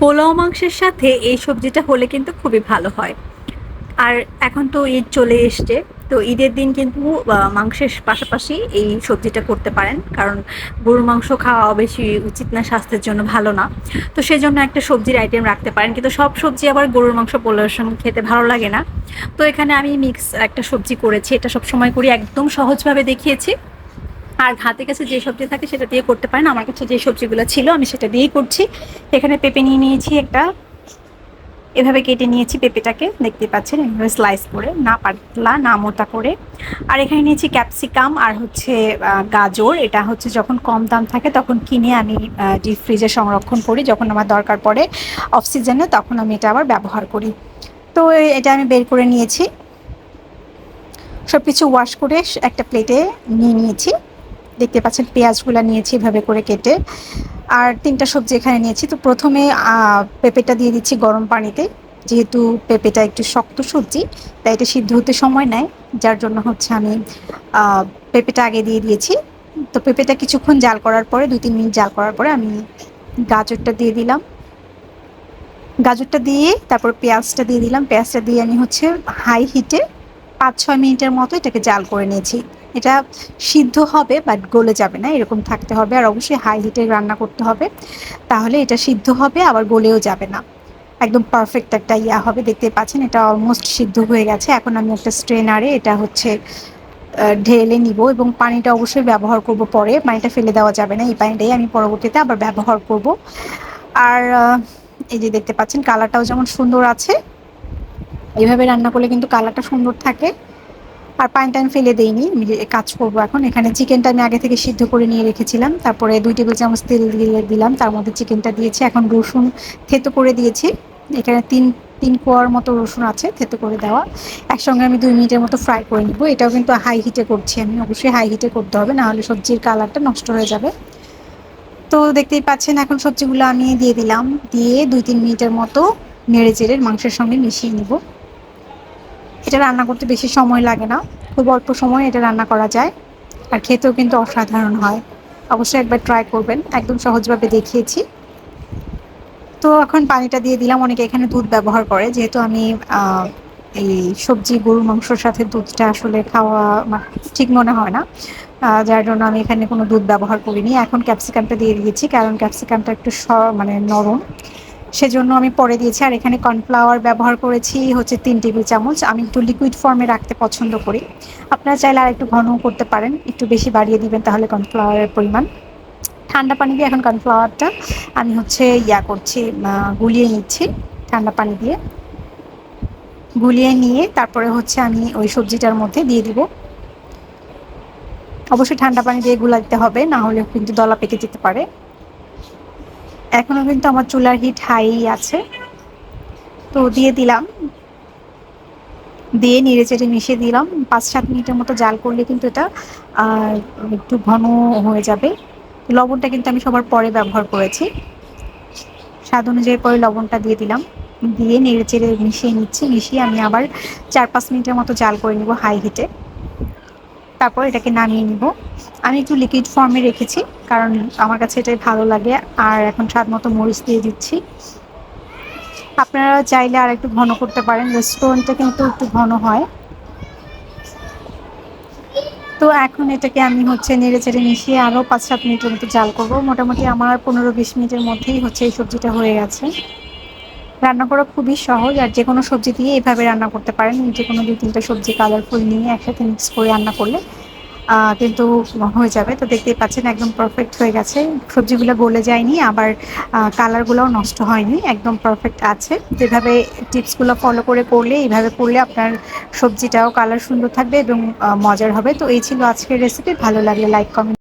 পোলাও মাংসের সাথে এই সবজিটা হলে কিন্তু খুবই ভালো হয়। আর এখন তো ঈদ চলে এসছে, তো ঈদের দিন কিন্তু মাংসের পাশাপাশি এই সবজিটা করতে পারেন। কারণ গরুর মাংস খাওয়া বেশি উচিত না, স্বাস্থ্যের জন্য ভালো না। তো সেই জন্য একটা সবজির আইটেম রাখতে পারেন। কিন্তু সব সবজি আবার গরুর মাংস, পোলাওয়ের সঙ্গে খেতে ভালো লাগে না। তো এখানে আমি মিক্স একটা সবজি করেছি। এটা সব সময় করি, একদম সহজভাবে দেখিয়েছি। আর হাতে কাছে যে সবজি থাকে সেটা দিয়ে করতে পারেন। আমার কাছে যে সবজিগুলো ছিল, আমি সেটা দিয়েই করছি। এখানে পেঁপে নিয়ে নিয়েছি একটা। এভাবে কেটে নিয়েছি পেঁপেটাকে। দেখতে পাচ্ছেন, এভাবে স্লাইস করে, না পাতলা, না মোটা করে। আর এখানে নিয়েছি ক্যাপসিকাম আর হচ্ছে গাজর। এটা হচ্ছে যখন কম দাম থাকে তখন কিনে আমি ডিপ ফ্রিজে সংরক্ষণ করি। যখন আমার দরকার পড়ে অফ সিজনে তখন আমি এটা আবার ব্যবহার করি। তো এটা আমি বের করে নিয়েছি। সব কিছু ওয়াশ করে একটা প্লেটে নিয়ে নিয়েছি। দেখতে পাচ্ছেন, পেঁয়াজগুলো নিয়েছি এভাবে করে কেটে। আর তিনটা সবজি এখানে নিয়েছি। তো প্রথমে পেঁপেটা দিয়ে দিচ্ছি গরম পানিতে। যেহেতু পেঁপেটা একটু শক্ত সবজি, তাই এটা সিদ্ধ হতে সময় নেয়। যার জন্য হচ্ছে আমি পেঁপেটা আগে দিয়ে দিয়েছি। তো পেঁপেটা কিছুক্ষণ জাল করার পরে, দুই তিন মিনিট জাল করার পরে আমি গাজরটা দিয়ে দিলাম। গাজরটা দিয়ে তারপর পেঁয়াজটা দিয়ে দিলাম। পেঁয়াজটা দিয়ে আমি হচ্ছে হাই হিটে পাঁচ ছয় মিনিটের মতো এটাকে জাল করে নিয়েছি। এটা সিদ্ধ হবে বাট গলে যাবে না, এরকম থাকতে হবে। আর অবশ্যই হাই হিটে রান্না করতে হবে, তাহলে এটা সিদ্ধ হবে, আবার গলেও যাবে না। একদম পারফেক্ট একটা ইয়া হবে দেখতে পাচ্ছেন, এটা অলমোস্ট সিদ্ধ হয়ে গেছে। এখন আমি একটা স্ট্রেনারে এটা হচ্ছে ঢেলে নিব এবং পানিটা অবশ্যই ব্যবহার করব পরে। পানিটা ফেলে দেওয়া যাবে না, এই পানিটাই আমি পরবর্তীতে আবার ব্যবহার করব। আর এই যে দেখতে পাচ্ছেন কালারটাও যেমন সুন্দর আছে, এভাবে রান্না করলে কিন্তু কালারটা সুন্দর থাকে। আর পানিটা আমি ফেলে দেইনি। আমি কাজ করব এখন। এখানে চিকেনটা আমি আগে থেকে সিদ্ধ করে নিয়ে রেখেছিলাম। তারপরে দুই টেবিল চামচ তেল দিয়ে দিলাম। তার মধ্যে চিকেনটা দিয়েছি। এখন রসুন থেতো করে দিয়েছি। এখানে তিন তিন কোয়ার মতো রসুন আছে থেতো করে দেওয়া। একসঙ্গে আমি দুই মিনিটের মতো ফ্রাই করে নিব। এটাও কিন্তু হাই হিটে করছি আমি। অবশ্যই হাই হিটে করতে হবে। নাহলে সবজির কালারটা নষ্ট হয়ে যাবে। তো দেখতেই পাচ্ছেন, এখন সবজিগুলো আমি দিয়ে দিলাম। দিয়ে দুই, তিন মিনিটের মতো নেড়ে চেড়ে মাংসের সঙ্গে মিশিয়ে নিব। এটা রান্না করতে বেশি সময় লাগে না। খুব অল্প সময় এটা রান্না করা যায়। আর খেতেও কিন্তু অসাধারণ হয়। অবশ্যই একবার ট্রাই করবেন। একদম সহজভাবে দেখিয়েছি। তো এখন পানিটা দিয়ে দিলাম। অনেকে এখানে দুধ ব্যবহার করে। যেহেতু আমি এই সবজি, গরুর মাংসর সাথে দুধটা আসলে খাওয়া ঠিক মনে হয় না। যার জন্য আমি এখানে কোনো দুধ ব্যবহার করিনি। এখন ক্যাপসিকামটা দিয়ে দিয়েছি। কারণ ক্যাপসিকামটা একটু মানে নরম। সেজন্য আমি পরে দিয়েছি। আর এখানে কর্নফ্লাওয়ার ব্যবহার করেছি হচ্ছে তিন টেবিল চামচ। আমি একটু লিকুইড ফর্মে রাখতে পছন্দ করি। আপনারা চাইলে আর একটু ঘন করতে পারেন। একটু বেশি বাড়িয়ে দিবেন তাহলে কর্নফ্লাওয়ারের পরিমাণ। ঠান্ডা পানি দিয়ে এখন কর্নফ্লাওয়ারটা আমি হচ্ছে ইয়া করছি গুলিয়ে নিচ্ছি ঠান্ডা পানি দিয়ে। গুলিয়ে নিয়ে তারপরে হচ্ছে আমি ওই সবজিটার মধ্যে দিয়ে দিব। অবশ্যই ঠান্ডা পানি দিয়ে গুলা দিতে হবে, না হলে কিন্তু দলা পেকে যেতে পারে। এখনও কিন্তু আমার চুলার হিট হাই আছে। তো দিয়ে দিলাম। দিয়ে নেড়ে চেড়ে মিশিয়ে দিলাম। পাঁচ সাত মিনিটের মতো জাল করলে কিন্তু এটা একটু ঘন হয়ে যাবে। লবণটা কিন্তু আমি সবার পরে ব্যবহার করেছি। স্বাদ অনুযায়ী পরে লবণটা দিয়ে দিলাম। দিয়ে নেড়ে চেড়ে মিশিয়ে নিচ্ছি। মিশিয়ে আমি আবার চার পাঁচ মিনিটের মতো জাল করে নিব হাই হিটে তারপর এটাকে নামিয়ে নিব। আমি একটু লিকুইড ফর্মে রেখেছি, কারণ আমার কাছে এটাই ভালো লাগে। আর এখন স্বাদ মতো মরিচ দিয়ে দিচ্ছি। আপনারা চাইলে আর একটু ঘন করতে পারেন রেস্টুরেন্টটা কিন্তু একটু ঘন হয়। তো এখন এটাকে আমি হচ্ছে নেড়ে চেড়ে মিশিয়ে আরও পাঁচ সাত মিনিটের মতো জাল করব। মোটামুটি আমার পনেরো বিশ মিনিটের মধ্যেই হচ্ছে এই সবজিটা হয়ে গেছে। রান্না করা খুবই সহজ, আর যে কোনো সবজি দিয়ে এভাবে রান্না করতে পারেন। যে কোনো দুই তিনটা সবজি কালারফুল নিয়ে একসাথে মিক্স করে রান্না করলে কিন্তু হয়ে যাবে। তো দেখতেই পাচ্ছেন একদম পারফেক্ট হয়ে গেছে। সবজিগুলো গলে যায়নি, আবার কালারগুলোও নষ্ট হয়নি। একদম পারফেক্ট আছে। যেভাবে টিপসগুলো ফলো করে করলে, এইভাবে করলে আপনার সবজিটাও কালার সুন্দর থাকবে এবং মজার হবে। তো এই ছিল আজকের রেসিপি ভালো লাগলে লাইক কমেন্ট